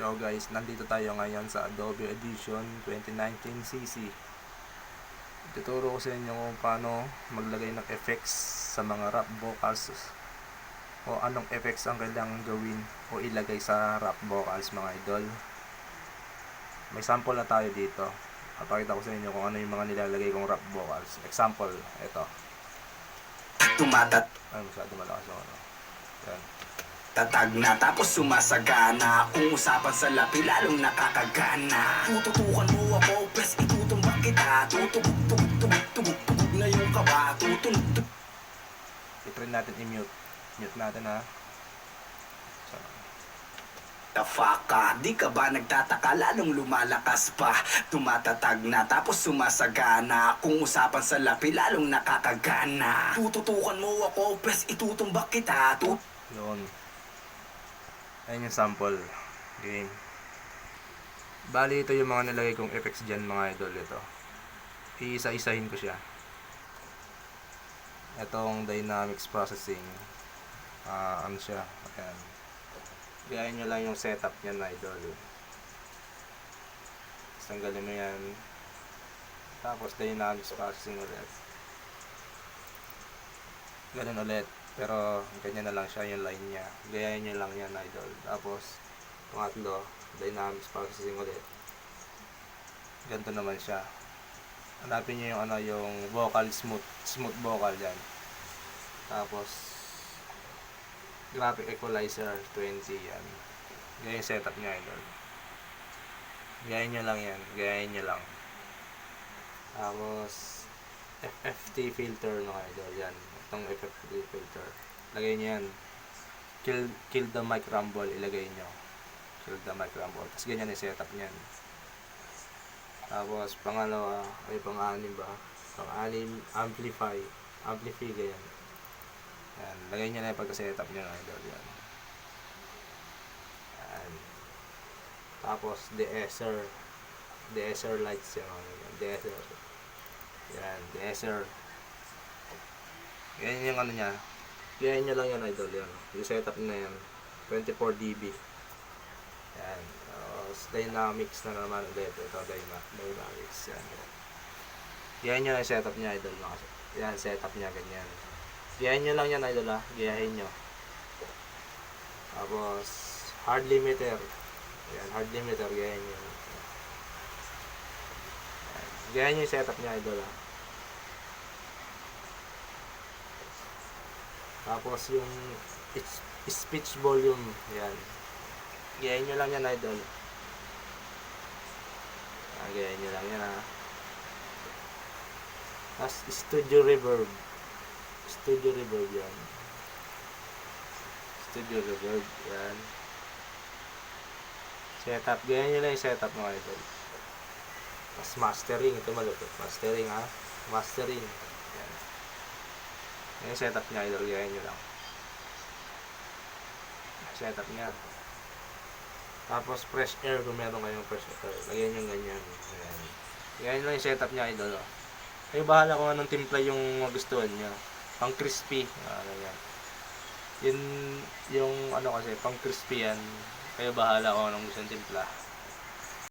Yo guys, nandito tayo ngayon sa Adobe Edition 2019cc. Tuturo ko sa inyo kung paano maglagay ng effects sa mga rap vocals o anong effects ang kailangan gawin o ilagay sa rap vocals mga idol. May sample na tayo dito. Papakita ko sa inyo kung ano yung mga nilalagay kong rap vocals. Example, ito. Tumatat Ay, masyado malakas ano. Yan. Tatag na tapos sumasagana Kung usapan sa lapi lalong nakakagana Tututukan mo ako, pres itutumbak kita Tutugog, tugog, tugog, tugog, tugog na yung kaba Tutunog, I-try natin i-mute. Mute natin ha. So, The fuck ka, di ka ba nagtataka lalong lumalakas pa Tumatatag na tapos sumasagana Kung usapan sa lapi lalong nakakagana Tututukan mo ako, pres itutumbak kita Tut Yun. Ayun yung sample. Game. Bali, ito yung mga nilagay kong effects dyan mga idol. Ito. Iisa-isahin ko siya. Itong dynamics processing. Ah, ano siya? Ayan. Gayahin nyo lang yung setup niyan idol. Tapos tanggalin mo yan. Tapos dynamics processing ulit. Ganun ulit. Pero ganyan na lang siya yung line niya. Gayahin nyo lang yan idol. Tapos pangatlo, dynamics processing ulit. Ganito naman siya. Hanapin nyo yung ano yung vocal smooth smooth vocal yan. Tapos graphic equalizer 20 yan. Ganyan yung setup niya idol. Gayahin nyo lang yan. Gayahin nyo lang. Tapos FFT filter no idol yan. Itong FFT filter. Lagay nyo yan. Kill, kill the mic rumble. Ilagay nyo. Kill the mic rumble. Tapos ganyan yung setup niyan. Tapos pangalawa, ay pang-anim ba? Pang-anim, amplify. Amplify ganyan. Yan. Lagay nyo na yung pagka-setup nyo no idol yan. Yan. Tapos de-esser. De-esser lights yan. De-esser. Yan, de-esser. Yan yung ano niya. Yan nyo lang yan, idol. Yan. Yung setup na yan. 24 dB. Yan. Tapos, dynamics na naman ulit. Ito, dyna dynamics. Yan. Yan yung setup niya, idol. Yan, setup niya, ganyan. Gayahin nyo lang yan, idol, ha. Gayahin nyo. Tapos, hard limiter. Yan, hard limiter. Gayahin nyo. Gayahin nyo yung setup niya, idol, ha. Tapos yung speech volume, yan. Gayahin nyo lang yan, idol. Ah, gayahin nyo lang yan, ha. Tapos studio reverb. Studio reverb yan. Studio reverb, yan. Setup, gayahin nyo lang yung setup mga idol. Tapos mastering, ito malupit. Mastering, ha. Mastering. Yung setup niya, idol. Gayahin nyo lang. Setup niya. Tapos fresh air kung meron kayong fresh air. Lagyan nyo ganyan. Ayan. Gayahin lang yung setup niya, idol. Oh. Kayo bahala kung anong timpla yung magustuhan nyo. Pang crispy. Ah, ganyan. Yun, yung ano kasi, pang crispy yan. Kayo bahala kung anong gusto timpla.